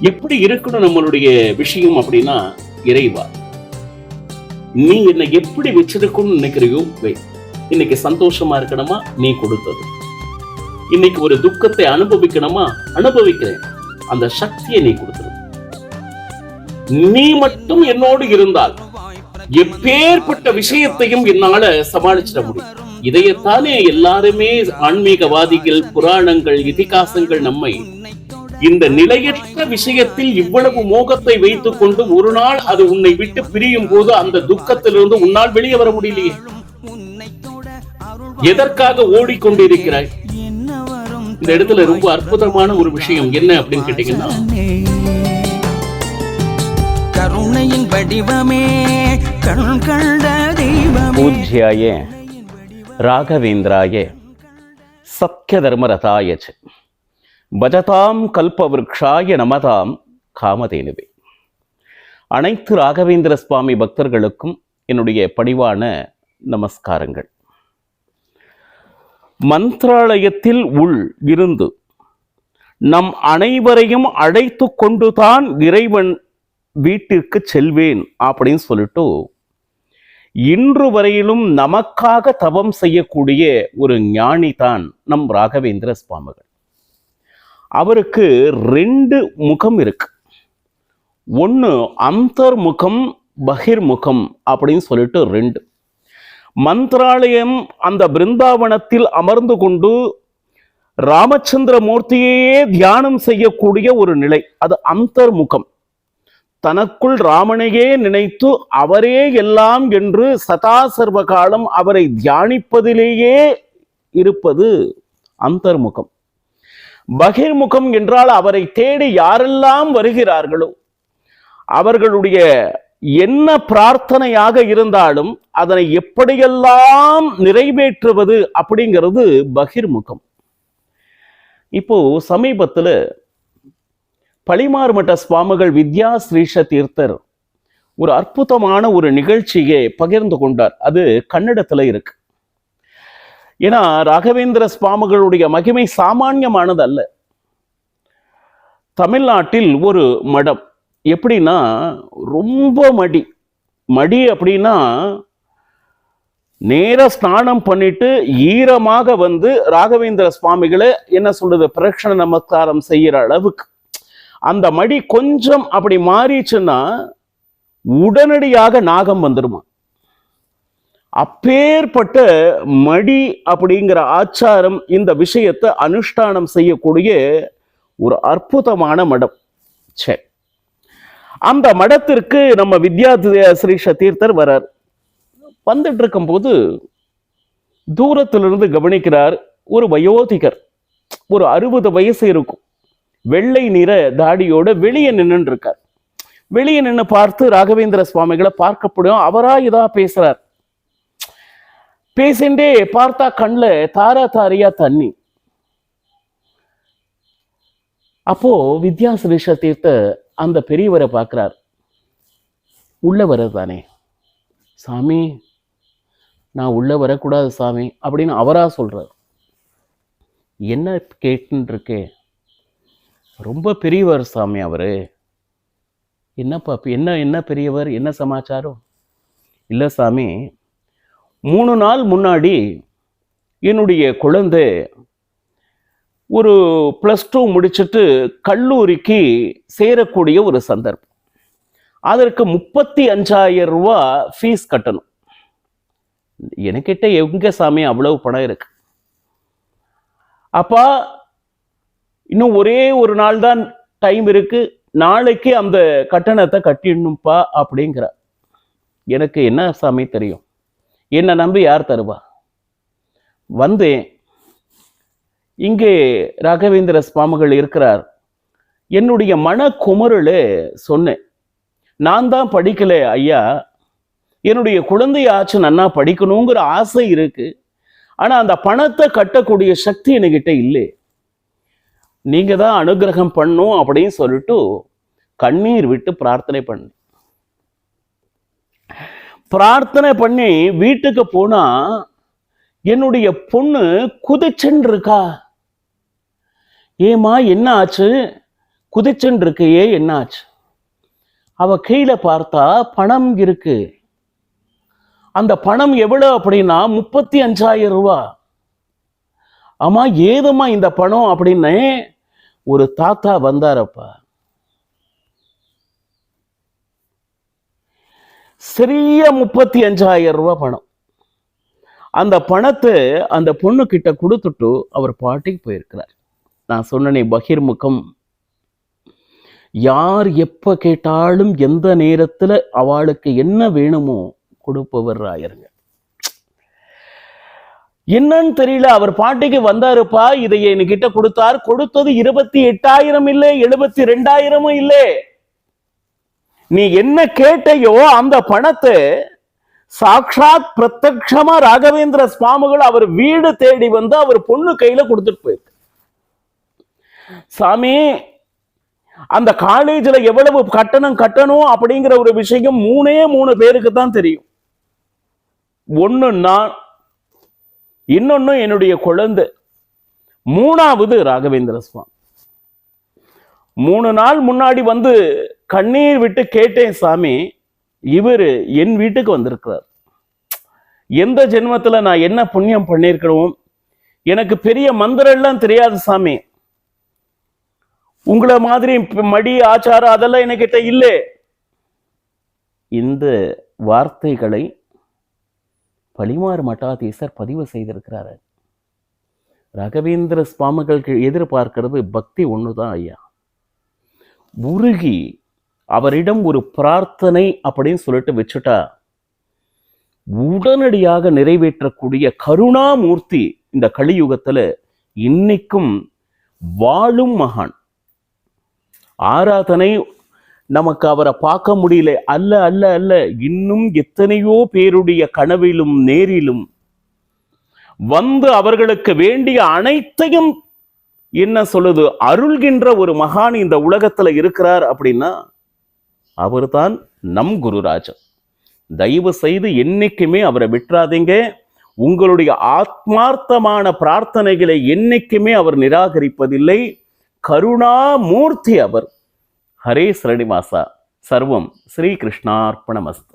எப்படி இருக்கணும் நம்மளுடைய விஷயம் அப்படின்னா இறைவா? நீ என்னை எப்படி வச்சிருக்கணும்னு நினைக்கிறியோ வை. இன்னைக்கு சந்தோஷமா இருக்கணுமா? நீ கொடுத்தது. இன்னைக்கு ஒரு துக்கத்தை அனுபவிக்கணுமா? அனுபவிக்கிறேன். அந்த சக்தியை நீ கொடுத்துரு. நீ மட்டும் என்னோடு இருந்தால் எப்பேற்பட்ட விஷயத்தையும் என்னால சமாளிச்சிட முடியும். இதையத்தானே எல்லாருமே ஆன்மீகவாதிகள் புராணங்கள் இதிகாசங்கள் நம்மை இந்த நிலையற்ற விஷயத்தில் இவ்வளவு மோகத்தை வைத்துக் கொண்டு ஒரு நாள் அது உன்னை விட்டு பிரியும் போது அந்த துக்கத்திலிருந்து உன்னால் வெளியே வர முடியலையே. எதற்காக ஓடிக்கொண்டிருக்கிறாய்? இந்த இடத்துல ரொம்ப அற்புதமான ஒரு விஷயம் என்ன அப்படின்னு கேட்டீங்கன்னா கருணையின் வடிவமே கண் கண்ட தெய்வமே. பூஜ்யாய ராகவேந்திராய சத்ய தர்மரதாய ச. பஜதாம் கல்பவருக்ஷாய நமதாம் காமதேனுவே. அனைத்து ராகவேந்திர சுவாமி பக்தர்களுக்கும் என்னுடைய பணிவான நமஸ்காரங்கள். மந்திராலயத்தில் உள் இருந்து நம் அனைவரையும் அழைத்து கொண்டுதான் இறைவன் வீட்டிற்கு செல்வேன் அப்படின்னு சொல்லிட்டு இன்று வரையிலும் நமக்காக தவம் செய்யக்கூடிய ஒரு ஞானி தான் நம் ராகவேந்திர சுவாமிகள். அவருக்கு ரெண்டு முகம் இருக்கு. ஒன்று அந்தர்முகம் பகிர்முகம் அப்படின்னு சொல்லிட்டு ரெண்டு. மந்திராலயம் அந்த பிருந்தாவனத்தில் அமர்ந்து கொண்டு ராமச்சந்திர மூர்த்தியையே தியானம் செய்யக்கூடிய ஒரு நிலை. அது அந்தர்முகம். தனக்குள் ராமனையே நினைத்து அவரே எல்லாம் என்று சதா சர்வ காலம் அவரை தியானிப்பதிலேயே இருப்பது அந்தர்முகம். பகிர்முகம் என்றால் அவரை தேடி யாரெல்லாம் வருகிறார்களோ அவர்களுடைய என்ன பிரார்த்தனையாக இருந்தாலும் அதனை எப்படியெல்லாம் நிறைவேற்றுவது அப்படிங்கிறது பகிர்முகம். இப்போ சமீபத்தில் பளிமாறுமட்ட சுவாமிகள் வித்யா ஸ்ரீஷ தீர்த்தர் ஒரு அற்புதமான ஒரு நிகழ்ச்சியை பகிர்ந்து கொண்டார். அது கன்னடத்தில் இருக்கு. ஏன்னா ராகவேந்திர சுவாமிகளுடைய மகிமை சாமானியமானது அல்ல தமிழ்நாட்டில் ஒரு மடம். எப்படின்னா ரொம்ப மடி. மடி அப்படின்னா நேர ஸ்நானம் பண்ணிட்டு ஈரமாக வந்து ராகவேந்திர சுவாமிகளை என்ன சொல்றது பிரக்ஷண நமஸ்காரம் செய்யற அளவுக்கு. அந்த மடி கொஞ்சம் அப்படி மாறிச்சுன்னா உடனடியாக நாகம் வந்துடுமா அப்பேற்பட்ட மடி அப்படிங்கிற ஆச்சாரம் இந்த விஷயத்தை அனுஷ்டானம் செய்யக்கூடிய ஒரு அற்புதமான மடம். சரி அந்த மடத்திற்கு நம்ம வித்யா ஸ்ரீ சதீர்த்தர் வரார். வந்துட்டு இருக்கும்போது தூரத்திலிருந்து கவனிக்கிறார் ஒரு வயோதிகர் ஒரு அறுபது வயசு இருக்கும். வெள்ளை நிற தாடியோட வெளியே நின்றுருக்கார் இருக்கார் வெளியே நின்று பார்த்து ராகவேந்திர சுவாமிகளை பார்க்கப்படும் அவரா இதா பேசுறார். பேசிண்டே பார்த்தா கண்ணில் தாரா தாரியா தண்ணி. அப்போ வித்யாசிரேஷ தீர்த்த அந்த பெரியவரை பார்க்குறார். உள்ள வரதானே சாமி நான் உள்ள வரக்கூடாது சாமி அப்படின்னு அவராக சொல்கிறார் என்ன கேட்டுருக்கே ரொம்ப பெரியவர் சாமி அவர். என்னப்பா என்ன என்ன பெரியவர் என்ன சமாச்சாரம்? இல்லை சாமி மூணு நாள் முன்னாடி என்னுடைய குழந்தை ஒரு ப்ளஸ் டூ முடிச்சுட்டு கல்லூரிக்கு சேரக்கூடிய ஒரு சந்தர்ப்பம். அதற்கு முப்பத்தி அஞ்சாயிரம் ரூபா ஃபீஸ் கட்டணும். எனக்கிட்ட எங்கே சாமி அவ்வளவு பணம் இருக்கு? அப்பா இன்னும் ஒரே ஒரு நாள் தான் டைம் இருக்கு. நாளைக்கு அந்த கட்டணத்தை கட்டிடணும்ப்பா அப்படிங்கிற எனக்கு என்ன சாமி தெரியும்? என்னை நம்பி யார் தருவா? வந்தேன். இங்கே ராகவேந்திர சுவாமிகள் இருக்கிறார். என்னுடைய மன சொன்னேன். நான் தான் படிக்கல ஐயா. என்னுடைய குழந்தையாச்சும் நன்னா படிக்கணுங்கிற ஆசை இருக்கு. ஆனால் அந்த பணத்தை கட்டக்கூடிய சக்தி என்கிட்ட இல்லை. நீங்கள் தான் அனுகிரகம் பண்ணும் அப்படின்னு சொல்லிட்டு கண்ணீர் விட்டு பிரார்த்தனை பண்ணு பிரார்த்தனை பண்ணி வீட்டுக்கு போனா என்னுடைய பொண்ணு குதிச்சுன்னு இருக்கா ஏமா என்ன ஆச்சு குதிச்சுன்னு இருக்கையே என்னாச்சு? அவ கீழே பார்த்தா பணம் இருக்கு. அந்த பணம் எவ்வளோ அப்படின்னா முப்பத்தி அஞ்சாயிரம் ரூபா. ஆமா ஏதுமா இந்த பணம் அப்படின்னு ஒரு தாத்தா வந்தாரப்பா சிறிய முப்பத்தி அஞ்சாயிரம் ரூபாய் பணம். அந்த பணத்தை அந்த பொண்ணு கிட்ட கொடுத்துட்டு அவர் பாட்டிக்கு போயிருக்கிறார். நான் சொன்னனே பகிர்முகம் யார் எப்ப கேட்டாலும் எந்த நேரத்துல அவளுக்கு என்ன வேணுமோ கொடுப்பவர் ராயருங்க. என்னன்னு தெரியல அவர் பாட்டிக்கு வந்தாருப்பா இதை என்கிட்ட கொடுத்தார். கொடுத்தது இருபத்தி எட்டாயிரம் இல்லை எழுபத்தி ரெண்டாயிரமும் இல்லை. நீ என்ன கேட்டையோ அந்த பணத்தை சாக்ஷாத் பிரத்யமா ராகவேந்திர சுவாமிகள் அவர் வீடு தேடி வந்து அவர் பொண்ணு கையில கொடுத்துட்டு போயிருக்கு. சாமி அந்த காலேஜ்ல எவ்வளவு கட்டணம் கட்டணும் அப்படிங்கிற ஒரு விஷயம் மூணே மூணு பேருக்கு தான் தெரியும். ஒண்ணு நான் இன்னொன்னு என்னுடைய குழந்தை. மூணாவது ராகவேந்திர சுவாமி. மூணு நாள் முன்னாடி வந்து கண்ணீர் விட்டு கேட்டேன் சாமி இவர் என் வீட்டுக்கு வந்திருக்கிறார். எந்த ஜென்மத்துல நான் என்ன புண்ணியம் பண்ணியிருக்கணும் எனக்கு பெரிய மந்திரம் எல்லாம் தெரியாது சாமி. உங்களை மாதிரி மடி ஆச்சாரம் அதெல்லாம் என்கிட்ட இல்லை. இந்த வார்த்தைகளை பலிமாறு மட்டாதீசர் பதிவு செய்திருக்கிறாரு. ராகவேந்திர சுவாமிகளுக்கு எதிர்பார்க்கிறது பக்தி ஒண்ணுதான் ஐயா. உருகி அவரிடம் ஒரு பிரார்த்தனை அப்படின்னு சொல்லிட்டு வச்சுட்டா உடனடியாக நிறைவேற்றக்கூடிய கருணாமூர்த்தி இந்த கலியுகத்துல இன்னைக்கும் வாழும் மகான். ஆராதனை நமக்கு அவரை பார்க்க முடியல. அல்ல அல்ல அல்ல இன்னும் எத்தனையோ பேருடைய கனவிலும் நேரிலும் வந்து அவர்களுக்கு வேண்டிய அனைத்தையும் என்ன சொல்லுது? அருள்கின்ற ஒரு மகான் இந்த உலகத்தில் இருக்கிறார் அப்படின்னா அவர் தான் நம் குருராஜன். தயவு செய்து என்னைக்குமே அவரை விட்டுறாதீங்க. உங்களுடைய ஆத்மார்த்தமான பிரார்த்தனைகளை என்னைக்குமே அவர் நிராகரிப்பதில்லை. கருணாமூர்த்தி அவர். ஹரே ஸ்ரீனிவாசா. சர்வம் ஸ்ரீகிருஷ்ணார்ப்பணமஸ்து